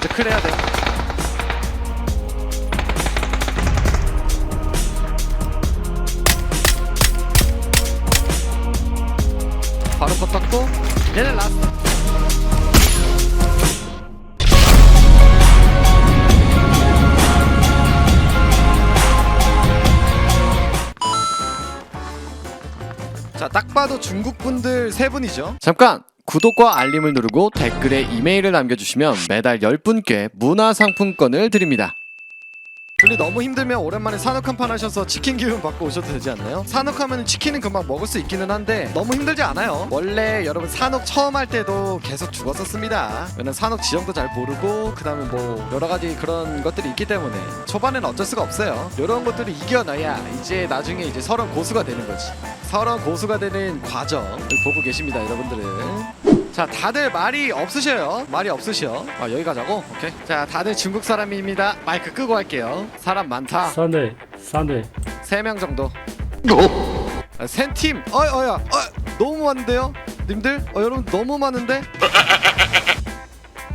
먼저 클 해야 돼. 바로 컷 떴고 얘는 라스트. 봐도 중국 분들 세 분이죠. 잠깐! 구독과 알림을 누르고 댓글에 이메일을 남겨주시면 매달 10분께 문화상품권을 드립니다. 둘이 너무 힘들면 오랜만에 산옥 한판 하셔서 치킨 기운 받고 오셔도 되지 않나요? 산옥하면 치킨은 금방 먹을 수 있기는 한데 너무 힘들지 않아요. 원래 여러분 산옥 처음 할 때도 계속 죽었었습니다. 왜냐면 산옥 지형도 잘 모르고 그 다음에 뭐 여러 가지 그런 것들이 있기 때문에 초반에는 어쩔 수가 없어요. 이런 것들을 이겨놔야 이제 나중에 이제 서런 고수가 되는 거지. 서런 고수가 되는 과정을 보고 계십니다, 여러분들은. 자, 다들 말이 없으셔요. 말이 없으셔. 아, 여기 가자고? 오케이. 자, 다들 중국 사람입니다. 마이크 끄고 할게요. 사람 많다. 산회 산회 세명 정도. 아, 센 팀. 어, 어야. 어, 너무 많은데요? 님들? 어, 여러분 너무 많은데?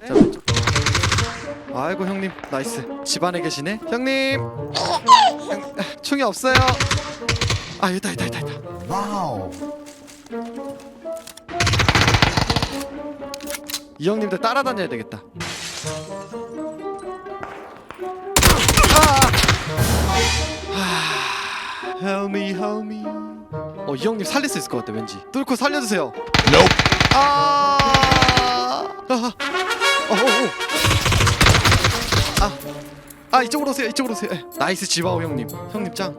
자, 왼쪽. 아이고 형님 나이스 집안에 계시네 형님 형, 총이 없어요 아 있다 있다 있다 있다 이 형님들 따라다녀야 되겠다 아 Help me, help me. 어, 이 형님 살릴 수 있을 것 같아, 왠지. 뚫고 살려주세요. 아, 아, 아, 어, 어, 어. 아, 아, 이쪽으로 오세요, 이쪽으로 오세요. 예, 나이스 지바오 형님, 형님 짱.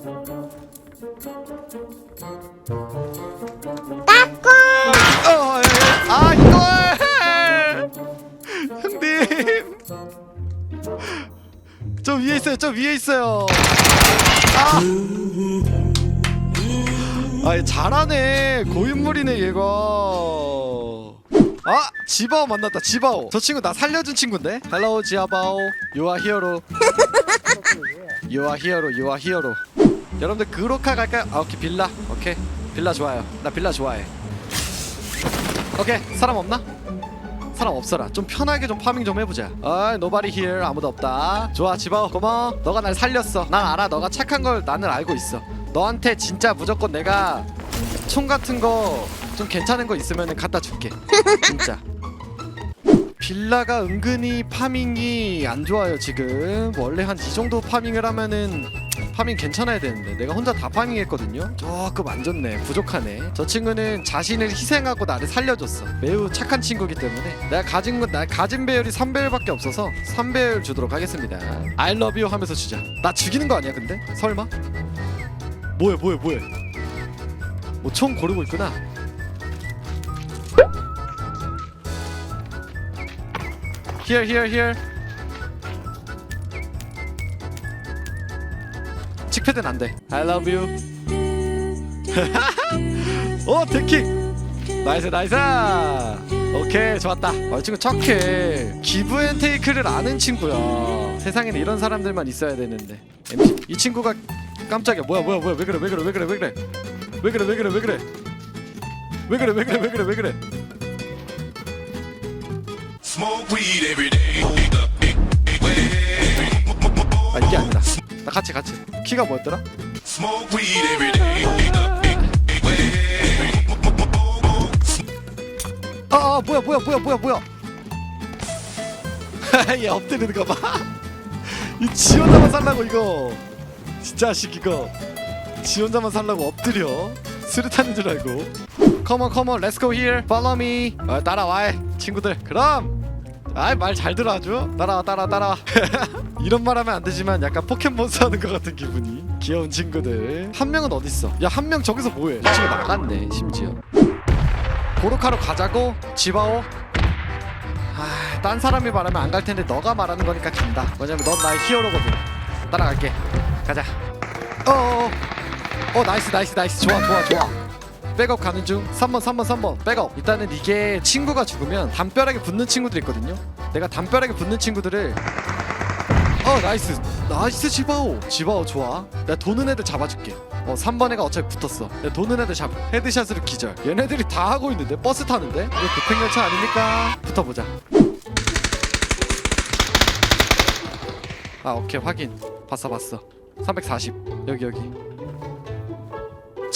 있어요, 저 위에 있어요. 아! 아, 얘 잘하네. 고인물이네, 얘가. 아, 지바오 만났다. 지바오. 저 친구 나 살려준 친구인데. Hello, 지아바오. You are hero. You are hero. You are hero. 여러분들 그로카 갈까요? 아, 오케이 빌라. 오케이 빌라 좋아요. 나 빌라 좋아해. 오케이 사람 없나? 사람 없어라. 좀 편하게 좀 파밍 좀 해보자. 아, nobody here. 아무도 없다. 좋아, 지바오. 고마워. 너가 날 살렸어. 난 알아. 너가 착한 걸 나는 알고 있어. 너한테 진짜 무조건 내가 총 같은 거 좀 괜찮은 거 있으면 갖다 줄게. 진짜. 빌라가 은근히 파밍이 안 좋아요 지금 원래 한 이 정도 파밍을 하면은 파밍 괜찮아야 되는데 내가 혼자 다 파밍했거든요. 조금 안 좋네. 부족하네. 저 친구는 자신을 희생하고 나를 살려줬어. 매우 착한 친구기 때문에 내가 가진 건 나 가진 배율이 3배율밖에 없어서 3배율 주도록 하겠습니다. I love you 하면서 주자. 나 죽이는 거 아니야 근데? 설마? 뭐해 뭐해 뭐해? 뭐 총 고르고 있구나. Here, here, here. 칙패드는 안 돼. I love you. 오, 데킥. 나이스, 나이스. 오케이, 좋았다. 어, 이 친구 착해. 기브 앤 테이크를 아는 친구야. 세상에는 이런 사람들만 있어야 되는데. MC. 이 친구가 깜짝이야. 뭐야, 뭐야, 뭐야. 왜 그래, 왜 그래, 왜 그래, 왜 그래. 왜 그래, 왜 그래, 왜 그래. 왜 그래, 왜 그래, 왜 그래, 왜 그래. Smoke weed every day. 같이, 같이. 키가 뭐였더라? 아, 아 뭐야 뭐야 뭐야 뭐야 뭐야. 얘 엎드리는 거봐이 지 혼자만 살라고 이거. 진짜 식 이거. 지 혼자만 살라고 엎드려. 수류탄인 줄 알고. Come on come on let's go here. Follow me. 어, 따라와 친구들. 그럼 아이 말 잘 들어 아주 따라와 따라와 따라와 이런 말 하면 안 되지만 약간 포켓몬스 하는 것 같은 기분이 귀여운 친구들 한 명은 어딨어 야 한 명 저기서 뭐해 이 친구 나갔네 심지어 고로카로 가자고 지바오 아, 딴 사람이 말하면 안 갈 텐데 너가 말하는 거니까 간다. 왜냐면 넌 나의 히어로거든. 따라갈게. 가자. 어, 어, 어, 어, 나이스, 나이스, 나이스. 좋아, 좋아, 좋아. 백업 가는 중. 3번, 3번, 3번. 백업. 일단은 이게 친구가 죽으면 담벼락에 붙는 친구들 있거든요. 내가 담벼락에 붙는 친구들을 어, 나이스. 나이스 지바오. 지바오 좋아. 내가 도는 애들 잡아줄게. 어, 3번 애가 어차피 붙었어. 내가 도는 애들 잡. 헤드샷으로 기절. 얘네들이 다 하고 있는데 버스 타는데? 이거 급행 열차 아닙니까? 붙어보자. 아 오케이 확인 봤어 봤어 340 여기 여기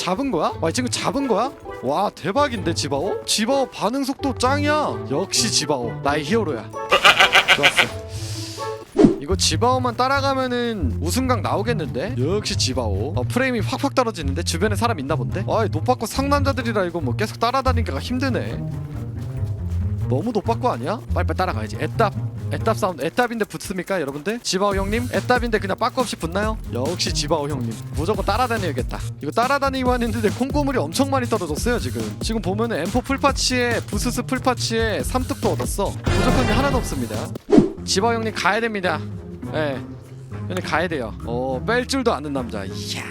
잡은 거야? 와 이 친구 잡은 거야? 와 대박인데 지바오? 지바오 반응 속도 짱이야 역시 지바오 나의 히어로야 좋았어 이거 지바오만 따라가면은 우승각 나오겠는데? 역시 지바오 어, 프레임이 확확 떨어지는데 주변에 사람 있나 본데? 아 노빠꾸 상남자들이라 이거 뭐 계속 따라다니기가 힘드네 너무 노빠꾸 아니야? 빨리빨리 따라가야지. 애답 애답 사운드 애답인데 붙습니까 여러분들? 지바오 형님? 애답인데 그냥 빠꾸 없이 붙나요? 역시 지바오 형님. 무조건 따라다녀야겠다. 이거 따라다니기만 했는데 콩고물이 엄청 많이 떨어졌어요 지금. 지금 보면은 M4 풀파츠에 부스스 풀파츠에 삼뚝도 얻었어. 무조건이 하나도 없습니다. 지바오 형님 가야 됩니다. 예. 형님 가야 돼요. 어뺄 줄도 아는 남자. 이야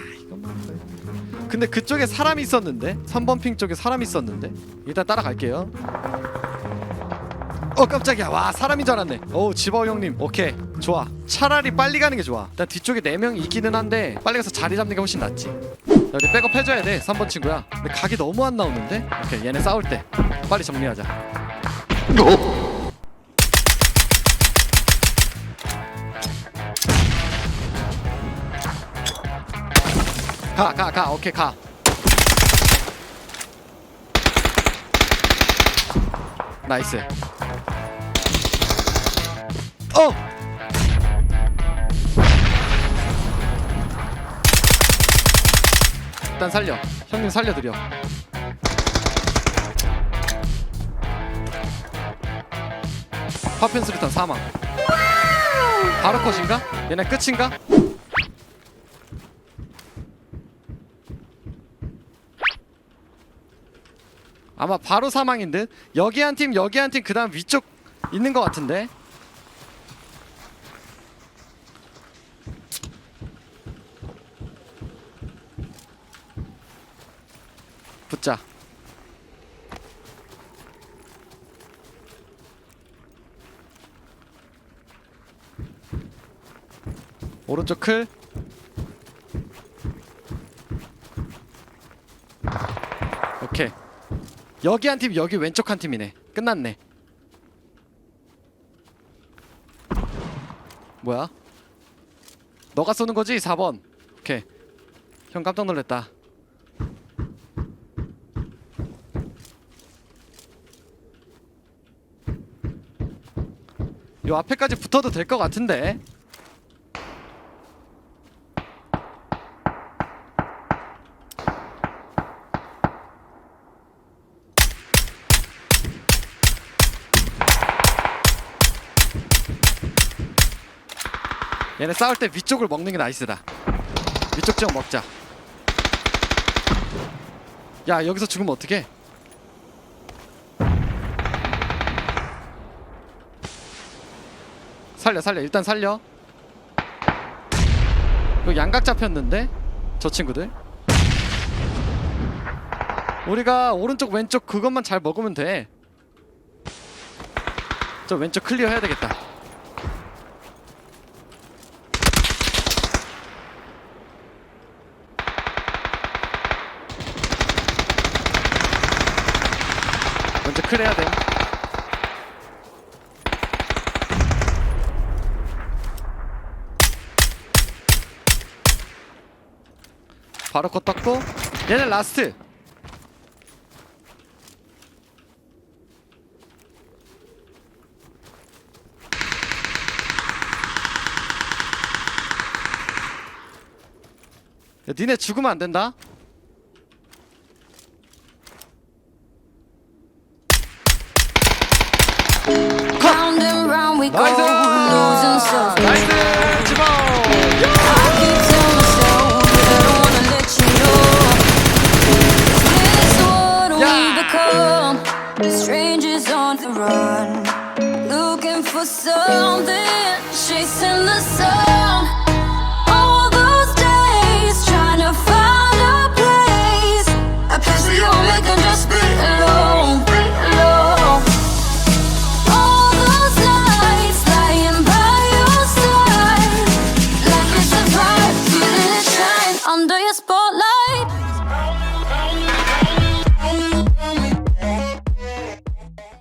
근데 그쪽에 사람이 있었는데? 3번 핑 쪽에 사람이 있었는데? 일단 따라갈게요 어 깜짝이야. 와 사람인 줄 알았네. 오 지바오 형님. 오케이. 좋아. 차라리 빨리 가는 게 좋아. 일단 뒤쪽에 4명이 있기는 한데 빨리 가서 자리 잡는 게 훨씬 낫지. 여기 백업 해줘야 돼 3번 친구야. 근데 각이 너무 안 나오는데? 오케이 얘네 싸울 때. 빨리 정리하자. 가 가 가. 오케이 가. 나이스 어! 일단 살려 형님 살려드려 파펜 스리탄 사망 바로 컷인가? 얘네 끝인가? 아마 바로 사망인 듯 여기 한 팀 여기 한 팀 그 다음 위쪽 있는 것 같은데 붙자. 오른쪽 클. 오케이. 여기 한 팀 여기 왼쪽 한 팀이네. 끝났네. 뭐야? 너가 쏘는 거지? 4번. 오케이. 형 깜짝 놀랐다 요 앞에까지 붙어도 될 것 같은데. 얘네 싸울 때 위쪽을 먹는 게 나이스다. 위쪽 지역 먹자. 야 여기서 죽으면 어떡해 살려 살려. 일단 살려. 이거 양각 잡혔는데? 저 친구들. 우리가 오른쪽 왼쪽 그것만 잘 먹으면 돼 저 왼쪽 클리어 해야 되겠다. 먼저 클 해야 돼 바로 컷 떴고 얘는 라스트. 야, 니네 죽으면 안 된다. 나이스